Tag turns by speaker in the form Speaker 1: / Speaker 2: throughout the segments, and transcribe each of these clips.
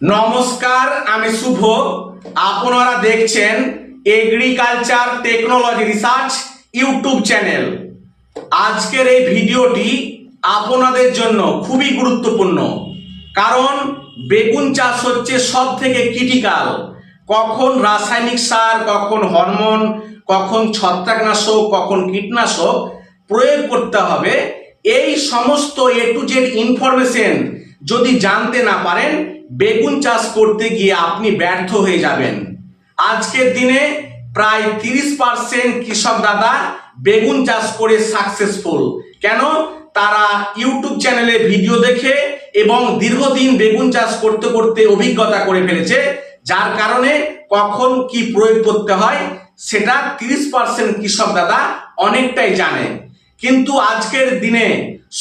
Speaker 1: নমস্কার, আমি শুভ। আপনারা দেখছেন agriculture technology research YouTube channel আজকের এই ভিডিওটি আপনাদের জন্য খুবই গুরুত্বপূর্ণ। কারণ বেগুন চাষ হচ্ছে সব থেকে ক্রিটিক্যাল কখন রাসায়নিক সার, কখন হরমোন, কখন ছত্রাকনাশক, কখন কীটনাশক প্রয়োগ করতে হবে। এই সমস্ত এ টু জেড ইনফরমেশন যদি জানতে না পারেন বেগুন চাষ করতে গিয়ে আপনি ব্যর্থ হয়ে যাবেন। আজকের দিনে প্রায় তিরিশ পার্সেন্ট কৃষক দাদা বেগুন চাষ করে সাকসেসফুল কেন? তারা ইউটিউব চ্যানেলে ভিডিও দেখে এবং দীর্ঘদিন বেগুন চাষ করতে করতে অভিজ্ঞতা করে ফেলেছে, যার কারণে কখন কি প্রয়োগ করতে হয় সেটা তিরিশ পার্সেন্ট কৃষক দাদা অনেকটাই জানে। কিন্তু আজকের দিনে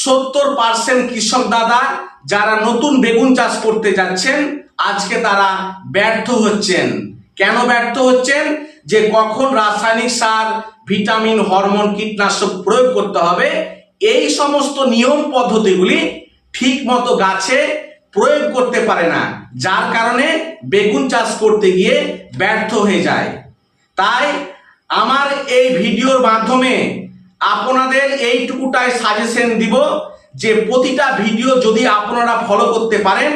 Speaker 1: সত্তর পার্সেন্ট কৃষক দাদা যারা নতুন বেগুন চাষ করতে যাচ্ছেন, আজকে তারা ব্যর্থ হচ্ছেন। কেন ব্যর্থ হচ্ছেন? যে কখন রাসায়নিক সার, ভিটামিন, হরমোন, কীটনাশক প্রয়োগ করতে হবে, এই সমস্ত নিয়ম পদ্ধতিগুলি ঠিক মতো গাছে প্রয়োগ করতে পারে না, যার কারণে বেগুন চাষ করতে গিয়ে ব্যর্থ হয়ে যায়। তাই আমার এই ভিডিওর মাধ্যমে আপনাদের এইটুকুটাই সাজেশন দিব যে প্রতিটা ভিডিও যদি আপনারা ফলো করতে পারেন,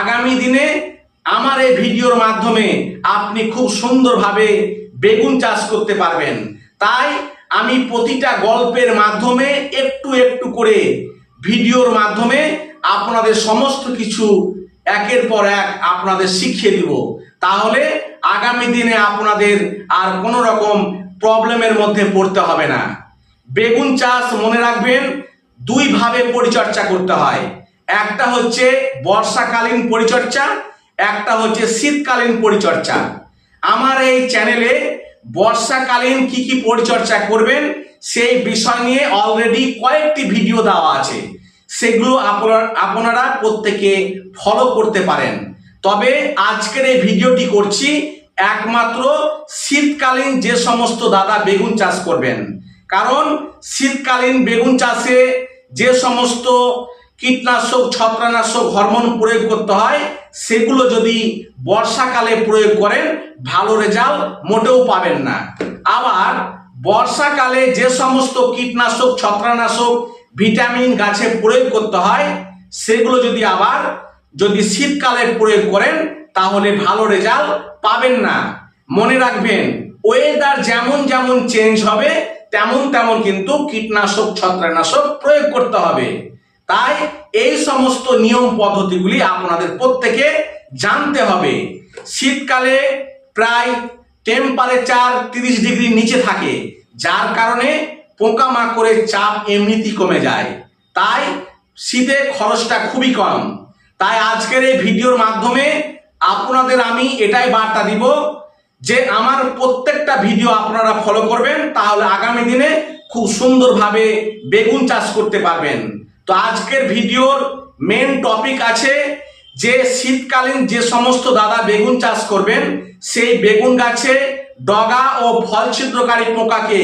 Speaker 1: আগামী দিনে আমার এই ভিডিওর মাধ্যমে আপনি খুব সুন্দরভাবে বেগুন চাষ করতে পারবেন। তাই আমি প্রতিটা গল্পের মাধ্যমে একটু একটু করে ভিডিওর মাধ্যমে আপনাদের সমস্ত কিছু একের পর এক আপনাদের শিখিয়ে দিব। তাহলে আগামী দিনে আপনাদের আর কোনো রকম প্রবলেমের মধ্যে পড়তে হবে না। বেগুন চাষ মনে রাখবেন দুই ভাবে পরিচর্যা করতে হয়। একটা হচ্ছে বর্ষাকালীন পরিচর্যা, একটা হচ্ছে শীতকালীন পরিচর্যা। আমার এই চ্যানেলে বর্ষাকালীন কি কি পরিচর্যা করবেন, সেই বিষয় নিয়ে অলরেডি কয়েকটি ভিডিও দেওয়া আছে। সেগুলো আপনার, আপনারা প্রত্যেকে ফলো করতে পারেন। তবে আজকের এই ভিডিওটি করছি একমাত্র শীতকালীন যে সমস্ত দাদা বেগুন চাষ করবেন। কারণ শীতকালীন বেগুন চাষে যে সমস্ত কীটনাশক ছত্রানাশক হরমোন প্রয়োগ করতে হয়, সেগুলো যদি বর্ষাকালে প্রয়োগ করেন, ভালো রেজাল্ট মোটেও পাবেন না। আবার বর্ষাকালে যে সমস্ত কীটনাশক ছত্রানাশক ভিটামিন গাছে প্রয়োগ করতে হয়, সেগুলো যদি আবার যদি শীতকালে প্রয়োগ করেন, তাহলে ভালো রেজাল্ট পাবেন না। মনে রাখবেন ওয়েদার যেমন যেমন চেঞ্জ হবে তেমন তেমন কিন্তু কীটনাশক, ছত্রাকনাশক প্রয়োগ করতে হবে। তাই এই সমস্ত নিয়ম পদ্ধতিগুলি আপনাদের প্রত্যেকে জানতে হবে। শীতকালে প্রায় টেম্পারেচার তিরিশ ডিগ্রির নিচে থাকে, যার কারণে পোকামাকড়ের চাপ এমনিতেই কমে যায়। তাই শীতে খরচটা খুবই কম। তাই আজকের এই ভিডিওর মাধ্যমে আপনাদের আমি এটাই বার্তা দিব যে আমার প্রত্যেকটা ভিডিও আপনারা ফলো করবেন, তাহলে আগামী দিনে খুব সুন্দরভাবে বেগুন চাষ করতে পারবেন। তো আজকের ভিডিওর মেন টপিক আছে যে শীতকালীন যে সমস্ত দাদা বেগুন চাষ করবেন, সেই বেগুন গাছে ডগা ও ফল ছিদ্রকারী পোকাকে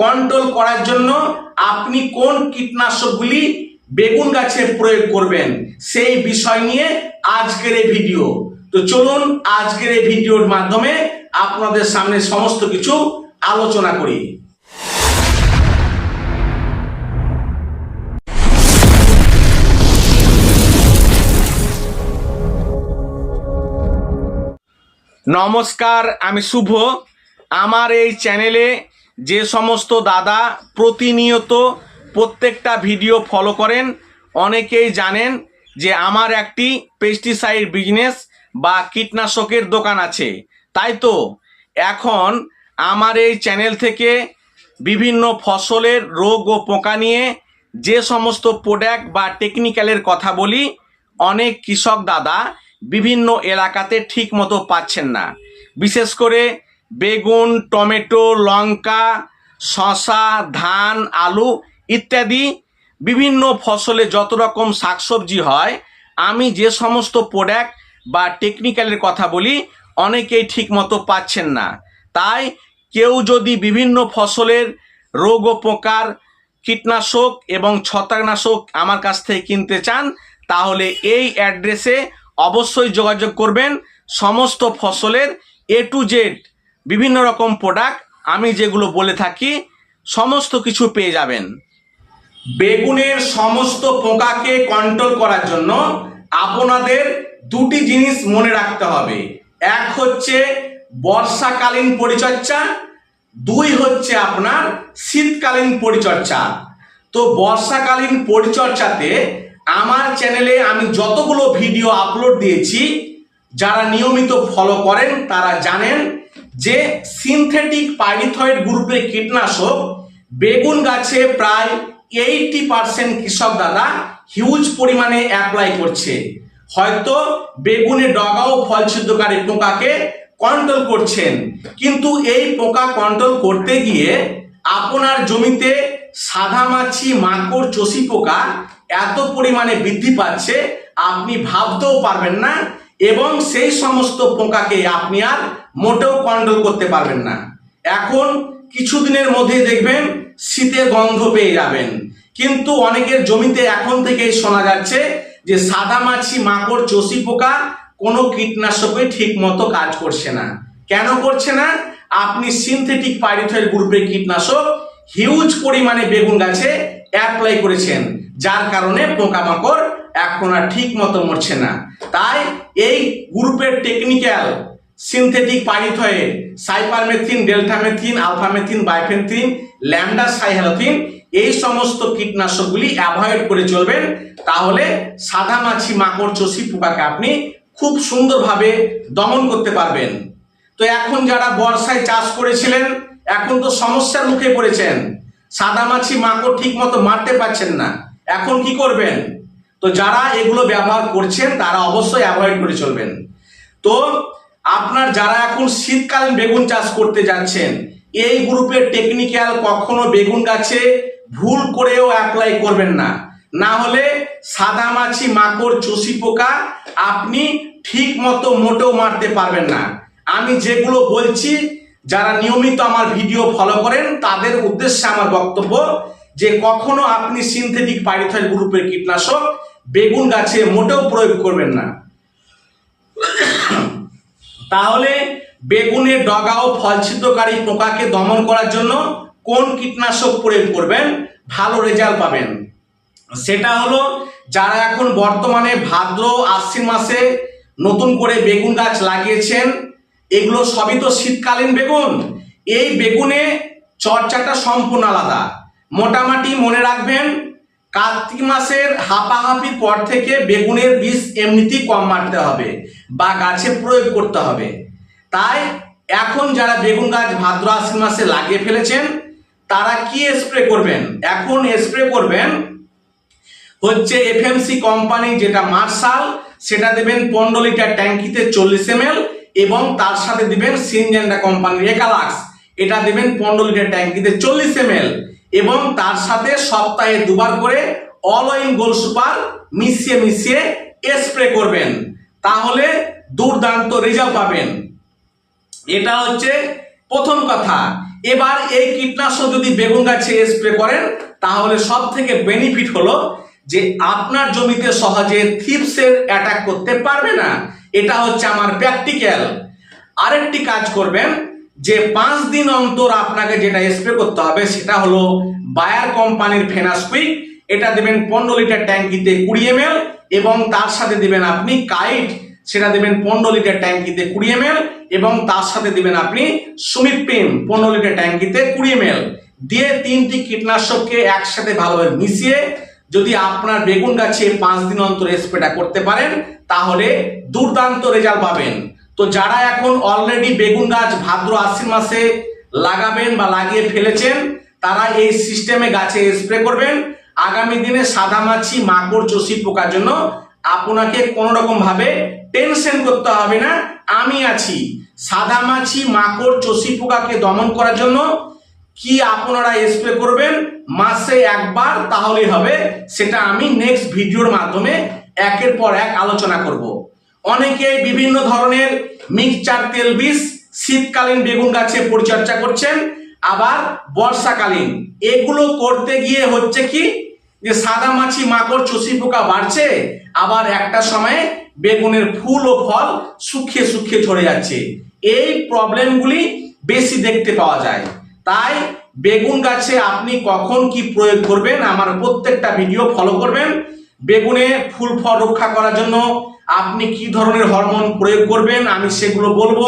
Speaker 1: কন্ট্রোল করার জন্য আপনি কোন কীটনাশকগুলি বেগুন গাছে প্রয়োগ করবেন, সেই বিষয় নিয়ে আজকের এই ভিডিও তো চলুন আজকের এই ভিডিওর মাধ্যমে আপনাদের সামনে সমস্ত কিছু আলোচনা করি। নমস্কার, আমি শুভ। আমার এই চ্যানেলে যে সমস্ত দাদা প্রতিনিয়ত প্রত্যেকটা ভিডিও ফলো করেন, অনেকেই জানেন যে আমার একটি পেস্টিসাইড বিজনেস বা কীটনাশকের দোকান আছে। তাই তো এখন আমার এই চ্যানেল থেকে বিভিন্ন ফসলের রোগ ও পোকা নিয়ে যে সমস্ত প্রোডাক্ট বা টেকনিক্যালের কথা বলি, অনেক কৃষক দাদা বিভিন্ন এলাকাতে ঠিক মতো পাচ্ছেন না। বিশেষ করে বেগুন, টমেটো, লঙ্কা শশা ধান, আলু ইত্যাদি বিভিন্ন ফসলে যত রকম শাকসবজি হয়, আমি যে সমস্ত প্রোডাক্ট বা টেকনিক্যালের কথা বলি অনেকেই ঠিক মতো পাচ্ছেন না। তাই কেউ যদি বিভিন্ন ফসলের রোগ ও পোকার কীটনাশক এবং ছত্রাকনাশক আমার কাছ থেকে কিনতে চান, তাহলে এই অ্যাড্রেসে অবশ্যই যোগাযোগ করবেন। সমস্ত ফসলের এ টু জেড বিভিন্ন রকম প্রোডাক্ট আমি যেগুলো বলে থাকি, সমস্ত কিছু পেয়ে যাবেন। বেগুনের সমস্ত পোকাকে কন্ট্রোল করার জন্য আপনাদের দুটি জিনিস মনে রাখতে হবে। এক হচ্ছে বর্ষাকালীন পরিচর্যা, দুই হচ্ছে আপনার শীতকালীন পরিচর্যা। তো বর্ষাকালীন পরিচর্যাতে আমার চ্যানেলে আমি যতগুলো ভিডিও আপলোড দিয়েছি, যারা নিয়মিত ফলো করেন, তারা জানেন যে সিনথেটিক পাইরিথয়েড গ্রুপের কীটনাশক বেগুন গাছে প্রায় এইটি পার্সেন্ট কৃষক দাদা হিউজ পরিমাণে অ্যাপ্লাই করছে। হয়তো বেগুনে ডগা ও ফল ছিদ্রকারী পোকাকে কন্ট্রোল করছেন। কিন্তু এই পোকা কন্ট্রোল করতে গিয়ে আপনার জমিতে সাদা মাছি, মাকড়, চষি পোকা এত পরিমাণে বৃদ্ধি পাচ্ছে, আপনি ভাবতেও পারবেন না এবং সেই সমস্ত পোকাকে আপনি আর মোটেও কন্ট্রোল করতে পারবেন না। এখন কিছুদিনের মধ্যে দেখবেন শীতে গন্ধ পেয়ে যাবেন। কিন্তু অনেকের জমিতে এখন থেকেই শোনা যাচ্ছে যে সাদা মাছি মাকড় চষি পোকা কোনো কীটনাশকে ঠিক মতো কাজ করছে না। কেন করছে না? আপনি সিনথেটিক পাইরিথয়েড গ্রুপের কীটনাশক হিউজ পরিমাণে বেগুন গাছে অ্যাপ্লাই করেছেন, যার কারণে পোকামাকড় এখন আর ঠিক মতো মরছে না। তাই এই গ্রুপের technical synthetic pyrethroid cypermethrin deltamethrin alphamethrin bifenthrin lambda cyhalothrin এই সমস্ত কীটনাশকগুলি অ্যাভয়েড করে চলবেন, তাহলে সাদা মাছি মাকড় চষি পোকাকে আপনি খুব সুন্দরভাবে দমন করতে পারবেন। তো এখন যারা বর্ষায় চাষ করেছিলেন, এখন তো সমস্যার মুখে পড়েছেন। সাদা মাছি মাকড় ঠিক মতো মারতে পারছেন না। এখন কি করবেন? তো যারা এগুলো ব্যবহার করছেন, তারা অবশ্যই অ্যাভয়েড করে চলবেন। তো আপনার যারা এখন শীতকালীন বেগুন চাষ করতে যাচ্ছেন, এই গ্রুপের টেকনিক্যাল কখনো বেগুন গাছে ভুল করেও অ্যাপ্লাই করবেন না। না হলে সাদা মাছি, মাকড়, চষি পোকা আপনি ঠিক মতো মোটেও মারতে পারবেন না। আমি যেগুলো বলছি, যারা নিয়মিত আমার ভিডিও ফলো করেন, তাদের উদ্দেশ্যে আমার বক্তব্য যে কখনো আপনি সিনথেটিক পাইরিথয়েড গ্রুপের কীটনাশক বেগুন গাছে মোটেও প্রয়োগ করবেন না। তাহলে বেগুনের ডগা ও ফলছিদ্রকারী পোকাকে দমন করার জন্য কোন কীটনাশক প্রয়োগ করবেন? ভালো রেজাল্ট পাবেন। সেটা হলো, যারা এখন বর্তমানে ভাদ্র, আশ্বিন মাসে নতুন করে বেগুন গাছ লাগিয়েছেন, এগুলো সবই তো শীতকালীন বেগুন। এই বেগুনে চর্চাটা সম্পূর্ণ আলাদা। মোটামুটি মনে রাখবেন, কার্তিক মাসের হাঁপাহাঁপির পর থেকে বেগুনের বীজ এমনিতেই কম মারতে হবে বা গাছে প্রয়োগ করতে হবে। তাই এখন যারা বেগুন গাছ ভাদ্র, আশ্বিন মাসে লাগিয়ে ফেলেছেন তারা কি স্প্রে করবেন? এখন স্প্রে করবেন হচ্ছে এফএমসি কোম্পানি যেটা মার্শাল সেটা দেবেন পনেরো লিটার ট্যাঙ্কিতে চল্লিশ এম এবং তার সাথে দিবেন সিনজেন্ডা কোম্পানির একালাক্স এটা দেবেন পনেরো লিটার ট্যাঙ্কিতে চল্লিশ এম এবং তার সাথে সপ্তাহে দুবার করে অল গোল সুপার মিশিয়ে মিশিয়ে স্প্রে করবেন। তাহলে দুর্দান্ত রেজাল্ট পাবেন। এটা হচ্ছে প্রথম কথা। এবার এই কীটনাশক যদি বেগুন গাছে স্প্রে করেন, তাহলে সব থেকে বেনিফিট হলো যে আপনার জমিতে সহজে থিপসের অ্যাটাক করতে পারবে না। এটা হচ্ছে আমার প্র্যাকটিক্যাল আরেকটি কাজ করবেন, যে পাঁচ দিন অন্তর আপনাকে যেটা স্প্রে করতে হবে, সেটা হলো বায়ার কোম্পানির ফেনাসকুইক এটা দেবেন পনেরো লিটার ট্যাঙ্কিতে কুড়ি এম এবং তার সাথে দেবেন আপনি কাইট সেটা দেবেন পনেরো লিটার ট্যাঙ্কিতে কুড়ি এম এবং তার সাথে দেবেন আপনি সুমিত পিম পনেরো লিটার ট্যাঙ্কিতে কুড়ি এম দিয়ে তিনটি কীটনাশককে একসাথে ভালোভাবে মিশিয়ে যদি আপনার বেগুন গাছে পাঁচ দিন অন্তর স্প্রেটা করতে পারেন, তাহলে দুর্দান্ত রেজাল্ট পাবেন। তো যারা এখন অলরেডি বেগুন গাছ ভাদ্র আশ্বিন মাসে লাগাবেন বা লাগিয়ে ফেলেছেন, তারা এই সিস্টেমে গাছে স্প্রে করবেন। আগামী দিনে সাদা মাছি, মাকড়, চষি পোকার জন্য আপনাকে কোনো রকম ভাবে টেনশন করতে হবে না। আমি আছি। সাদা মাছি মাকড়, চষি পোকাকে দমন করার জন্য। কি আপনারা স্প্রে করবেন? মাসে একবার তাহলেই হবে। সেটা আমি নেক্সট ভিডিওর মাধ্যমে একের পর এক আলোচনা করব। অনেকে বিভিন্ন ধরনের মিক্সচার তেল বীজ শীতকালীন বেগুন গাছে পরিচর্যা করছেন। আবার বর্ষাকালীন। এগুলো করতে গিয়ে হচ্ছে কি? যে সাদা মাছি মাকড় চষি পোকা বাড়ছে, আবার একটা সময়ে বেগুনের ফুল ও ফল শুকিয়ে শুকিয়ে ঝরে যাচ্ছে। এই প্রবলেমগুলি বেশি দেখতে পাওয়া যায়। তাই বেগুন গাছে আপনি কখন কি প্রয়োগ করবেন, আমার প্রত্যেকটা ভিডিও ফলো করবেন। বেগুনে ফুল ফল রক্ষা করার জন্য আপনি কি ধরনের হরমোন প্রয়োগ করবেন, আমি সেগুলো বলব।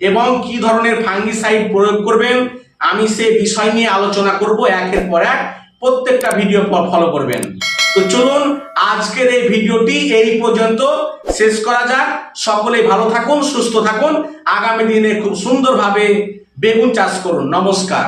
Speaker 1: এবং কি ধরনের ফাঙ্গিসাইড প্রয়োগ করবেন, আমি সে বিষয় নিয়ে আলোচনা করব একের পর এক। প্রত্যেকটা ভিডিও ফলো করবেন। তো চলুন, আজকের এই ভিডিওটি এই পর্যন্ত শেষ করা যাক। সকলে ভালো থাকুন, সুস্থ থাকুন। আগামী দিনে খুব সুন্দরভাবে বেগুন চাষ করুন। নমস্কার।